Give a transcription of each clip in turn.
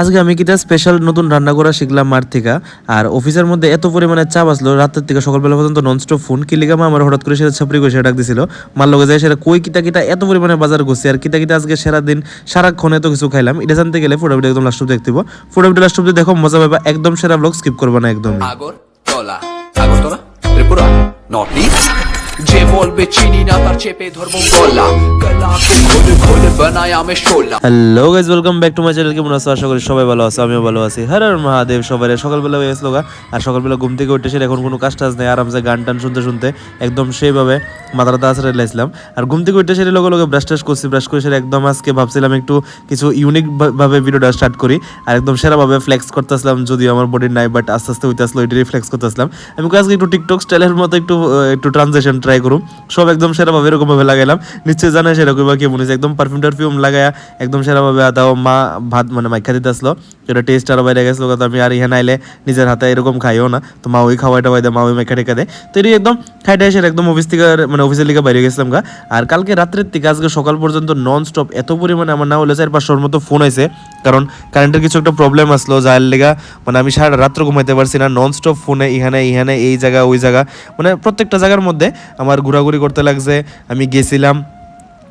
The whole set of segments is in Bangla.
আজকে আমি কিটা স্পেশাল নতুন রান্না করা শিখলাম মার থেকে, আর অফিসের মধ্যে এত পরিমাণে চাপ আসলো, রাতের থেকে সকালবেলা পর্যন্ত ননস্টপ ফোন কিলিগা মা আমার হঠাৎ করে সেটা ছাপড়ি করে সেটা ডাক দিছিল। মার লগে যায় সেটা কই কিতা কিটা এত পরিমাণে বাজার করছি, আর কিতা কিটা আজকে সারা দিন সারাক্ষণ এত কিছু খাইলাম। এটা জানতে গেলে ফুড একদম লাস্ট দেখতে ফুড লাস্ট অব্দি দেখো, মজা পাবা একদম সেরা ব্লগ স্কিপ করবে না একদম আগরতলা। আগরতলা? ত্রিপুরা নর্থ ইস্ট যে বলবে চিনি না, তার চেপে ধরবো গলা। Hello back to my channel আশা করি সবাই ভালো আছে, আমিও ভালো আছি। হর হর মহাদেব হয়ে। আর ঘুম থেকে উঠে এখন কোনো কাজ টাজ আরামসে গান টান শুনতে শুনতে একদম লাইছিলাম আর ঘুম থেকে ব্রাশ টাশ করছি ব্রাশ করে সেটা একদম আজকে ভাবছিলাম একটু কিছু ইউনিক ভাবে ভিডিওটা স্টার্ট করি, আর একদম সেরাভাবে ফ্লেক্স করতেছিলাম, যদিও আমার বডির নাই বাট আস্তে আস্তে হইতে আসলো ওইটারই ফ্লেক্স করতেছিলাম। আমি আজকে একটু টিকটক স্টাইলের মতো একটু একটু ট্রানজেকশন ট্রাই করুম। সব একদম সেরাভাবে এরকম ভাবে লাগাইলাম। নিশ্চয়ই জানে সেরকম কেমন হয়েছে একদম পারফিউম টারফিউম লাগায়া একদম সেরাভাবে আদাও মা ভাত মানে মাইখা দিতে আসলো। এটা টেস্ট আরও বাইরে গেছিল কথা আমি আর ইহান আইলে নিজের হাতে এরকম খাইও না। তো মা ওই খাওয়াইটা বাইদে মা ওই মেখা টেকা দেয়। তো এটি একদম খাইটা এসে একদম অফিস থেকে মানে অফিসের লিখে বাইরে গেছিলাম গা। আর কালকে রাত্রের থেকে আজকে সকাল পর্যন্ত নন স্টপ এত পরিমাণে আমার না হলে চার পাঁচশোর মতো ফোন আছে কারণ কারেন্টের কিছু একটা প্রবলেম আসলো যার লেগা মানে আমি সারা রাত্র ঘুমাইতে পারছি না। নন স্টপ ফোনে ইহানে ইহানে এই জায়গা, ওই জায়গা। মানে প্রত্যেকটা জায়গার মধ্যে আমার ঘোরাঘুরি করতে লাগছে আমি গেছিলাম।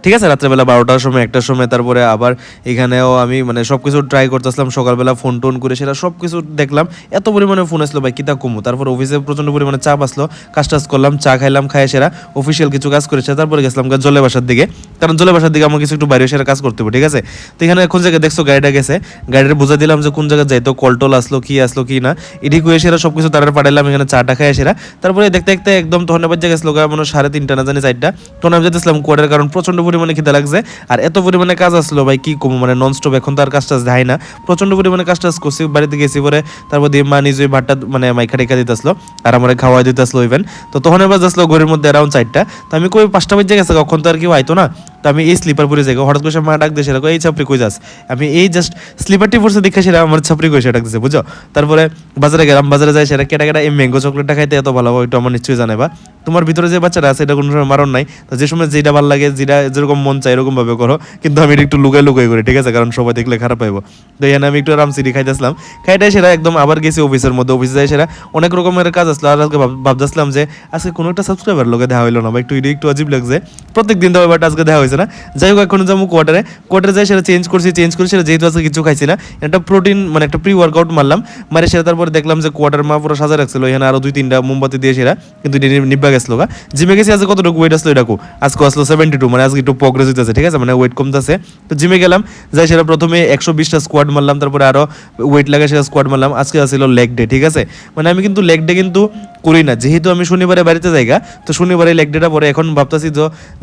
ঠিক আছে, রাত্রেবেলা বারোটার সময়, একটার সময়, তারপরে আবার এখানেও আমি মানে সব কিছু ট্রাই করতেছিলাম, সকালবেলা ফোন টোন করে সেটা সব কিছু দেখলাম। এত পরিমাণে ফোন আসলো ভাই, কিতা কমু? তারপর অফিসে প্রচণ্ড পরিমাণে চাপ আসলো, কাজ টাজ করলাম, চা খাইলাম খাই সেরা অফিসিয়াল কিছু কাজ করেছে, তারপরে গেছিলাম জলে বাসার দিকে। কারণ জলে বাসার দিকে আমার কিছু একটু বাইরে সেরা কাজ করতে হবে, ঠিক আছে? তো এখানে কোন জায়গায় দেখছ, গাড়িটা গেছে, গাড়িটা বুঝা দিলাম যে কোন জায়গায় যাইতো কলটল আসলো, কি আসলো, কি না। এটি কুয়ে সেরা সব কিছু তারা পাঠাইলাম, এখানে চাটা খাই সেরা। তারপরে দেখতে দেখতে একদম তখন বাজে গেছিল মনে সাড়ে তিনটা না জানি চারটা। তখন আমি যেতেছিলাম কোয়ারের কারণ প্রচণ্ড পরিমাণে খিদে লাগছে। আর এত পরিমাণে কাজ আসলো, ভাই, কি কমু? মানে নন স্টপ এখন তো আর কাজ টাজ দেয় না। প্রচণ্ড পরিমাণে কাজ টাজ করছি, বাড়িতে গেছি পরে তারপর দিয়ে মা নিজে ভাতটা মানে মাইখা টেকা দিতে আসলো আর আমার খাওয়া দিতে আসলো ইভেন তো তখন এবার আসলো ঘরের মধ্যে অ্যারাউন্ড চারটা। তো আমি কই, পাঁচটা বাজে গেছে, কখন তো আর কেউ আইতো না। তো আমি এই স্লিপার পরে যাই হঠাৎ করে মা ডাক দিয়ে সেরকম এই ছাপড়ি কই যাস? আমি এই জাস্ট স্লিপারটি পরছে দেখে সেটা আমার ছাপড়ি কই সেটা দিছে বুঝো তারপরে বাজারে গেলাম, বাজারে যাই সেটা কেটা কেটা এই ম্যাঙ্গো চকলেটটা খাইতে এত ভালো হয় আমার নিশ্চয়ই জানে বা। তোমার ভিতরে যে বাচ্চারা আছে, এটা কোনো সময় মারণ নাই। তো যে সময় যেটা ভালো লাগে, যেটা যেরকম মন চায় এরকম ভাবে করো। কিন্তু আমি একটু লুকাই লুকাই করি, ঠিক আছে? কারণ সবাই দেখলে খারাপ পাইবো। তো এখানে আমি একটু আরাম সিডি খাইতেছিলাম। খাইটাই সেটা একদম আবার গেছি অফিসের মধ্যে। অফিসে যাই সেটা অনেক রকমের কাজ আসলো। আর আজকে ভাব- ভাবতেছিলাম যে, আজকে কোনো একটা সাবস্ক্রাইবার লোকে দেখা হইল না বা একটু একটু অজিব লাগছে। প্রত্যেক দিন তো আজকে দেখা হয়েছে না যাই হোক এখন যাব কোয়ার্টারে কোয়ার্টারে যাই সেটা চেঞ্জ করছি চেঞ্জ করে সেটা যেহেতু আজকে কিছু খাইছি না একটা প্রোটিন মানে একটা প্রি ওয়ার্কআউট মারলাম। মারে সেটা তারপরে দেখলাম যে কোয়ার্টার মা পুরো সাজা রাখছিল, এখানে আরও দুই তিনটা মোমবাতি দিয়ে সেরা কিন্তু নিব্বা গেছিল গা। জিমে গেছি, আজকে কতটুকু ওয়েট আসলো এটাকু আজকে আসলো সেভেন্টি টু মানে আজকে একটু প্রগ্রেস হইতেছে, ঠিক আছে? মানে ওয়েট কমতেছে। তো জিমে গেলাম, যাই সেটা প্রথমে একশো বিশটা স্কোয়াড মারলাম, তারপরে আরও ওয়েট লাগে সেটা স্কোয়াড মারলাম। আজকে আসছিল লেগ ডে ঠিক আছে? মানে আমি কিন্তু লেগ ডে কিন্তু করি না। যেহেতু আমি শনিবারে বাড়িতে যাইগা তো শনিবারে লেগ ডেটা পরে এখন ভাবতেছি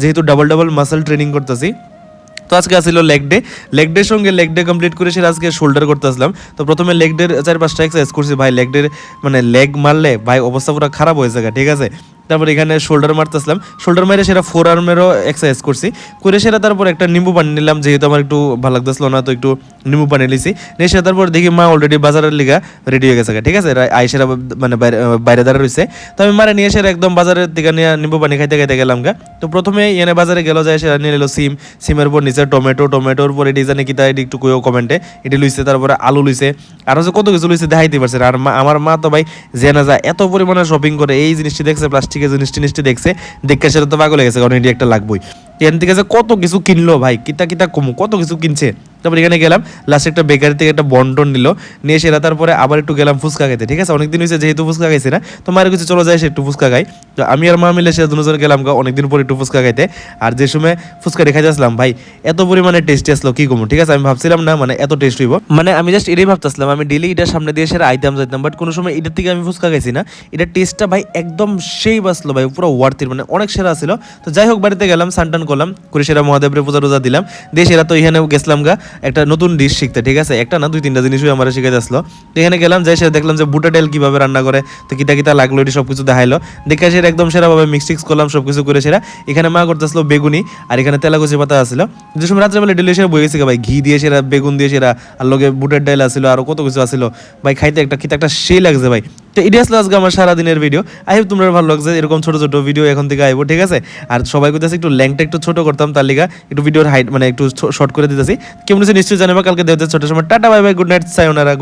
যেহেতু ডাবল ডাবল মাসেল ট্রেনিং করতেছি। তো আজকে আসছিল লেগ ডে লেগ ডের সঙ্গে লেগ ডে কমপ্লিট করে সেটা আজকে শোল্ডার করতে আসলাম তো প্রথমে লেগ ডের চার পাঁচটা এক্সারসাইজ করছি। ভাই লেগ ডের মানে লেগ মারলে ভাই অবস্থা পুরো খারাপ হয়ে যায় ঠিক আছে? তারপর এখানে শোল্ডার মারতেছিলাম। শোল্ডার মারে সেটা ফোর আর্মেরও এক্সারসাইজ করছি। করে সেটা তারপর একটা নিম্বু পানি নিলাম, যেহেতু আমার একটু ভালো লাগতেছিল না, তো একটু নিম্বু পানি নিয়েছি নিয়ে সেটা তারপর দেখি মা অলরেডি বাজারের লিগা রেডি হয়ে গেছে ঠিক আছে? রা- আইসেরা মানে বাইরে দাঁড়া রয়েছে তো আমি মারে নিয়ে এসে একদম বাজারের দিকে নিয়ে নিম্বু পানি খাইতে খাইতে গেলাম গা। তো প্রথমে এনে বাজারে গেল, যায় সেটা নিয়ে নিল সিম। সিমের উপর নিচে টমেটো, টমেটোর পরে ডিজাইনে কিতা এটি একটু কইও কমেন্টে এটি লইছে, তারপরে আলু লুইছে। আর হচ্ছে কত কিছু লুইছে দেখাইতে পারছে আর আমার মা তো ভাই জেনা যায়, এত পরিমাণে শপিং করে, এই জিনিসটি দেখছে প্লাস্টিকের জিনিসটি জিনিসটি দেখছে, দেখে সেটা তো পাগল গেছে, কারণ এটি একটা লাগবেই। এখান থেকে যে কত কিছু কিনলো ভাই, কিতা কিতা কমু, কত কিছু কিনছে। তারপর এখানে গেলাম লাস্ট একটা বেকারি থেকে একটা বন্টন নিল, নিয়ে সেরা তারপরে আবার একটু গেলাম ফুচকা খাইতে ঠিক আছে? অনেকদিন হয়েছে যেহেতু ফুচকা খাইছি না, তো মায়ের কিছু চলো যায়, সে একটু ফুচকা খাই তো আমি আর মা মিলে সে দুজন গেলাম গা, অনেকদিন পর একটু ফুচকা খাইতে। আর যে সময় ফুচকা রেখে যাচ্ছিলাম ভাই, এত পরিমাণে টেস্টি আসলো, কি কমু? ঠিক আছে, আমি ভাবছিলাম না মানে এত টেস্ট হইব। মানে আমি জাস্ট এটাই ভাবতেছিলাম, আমি ডেলি এটার সামনে দিয়ে সেরা আইতাম যাইতাম বাট কোনো সময় এটার থেকে আমি ফুচকা খাইছি না। এটার টেস্টটা ভাই, একদম সেই বাসলো ভাই, পুরো ওয়ার্থির মানে অনেক সেরা ছিল। তো যাই হোক, বাড়িতে গেলাম, সানটান করলাম, করে সেরা মহাদেবের পূজা টুজা দিলাম। দিয়ে সেরা তো এখানেও গেছিলাম গা, একটা নতুন ডিশ শিখতে, ঠিক আছে? একটা না, দুই, তিনটা জিনিসই আমার শিখে আসলো। তো এখানে গেলাম, যাই সেটা দেখলাম যে বুটা ডাল কীভাবে রান্না করে, তো কিতা কিতা লাগল, এটি সব কিছু দেখাইলো। দেখে সেটা একদম সেরাভাবে মিক্স টিক্স করলাম সব কিছু করে সেরা। এখানে মা করতেছিল বেগুনি, আর এখানে তেলাকুচি পাতা আসলো যে সময় রাত্রেবেলা ডেলি সেরা বই গেছে ভাই, ঘি দিয়ে সেরা, বেগুন দিয়ে সেরা, আর লগে বুটের ডাল আসলো আর কত কিছু আসলো ভাই, খাইতে একটা কিতা একটা সেই লাগছে ভাই। তো এটি আসলে আজকে আমার সারাদিনের ভিডিও আই হোপ তোমরা ভালো লাগছে, এরকম ছোট ছোট ভিডিও এখন থেকে আইবো, ঠিক আছে? আর সবাই কোথায় একটু ল্যাংটা একটু ছোট করতাম, তার লিগা একটু ভিডিওর হাইট মানে একটু শর্ট করে দিতেছি। কেমন নিশ্চয়ই জানাব, কালকে দেওয়া ছোট সময়। Tata bye bye good night সাইওনারা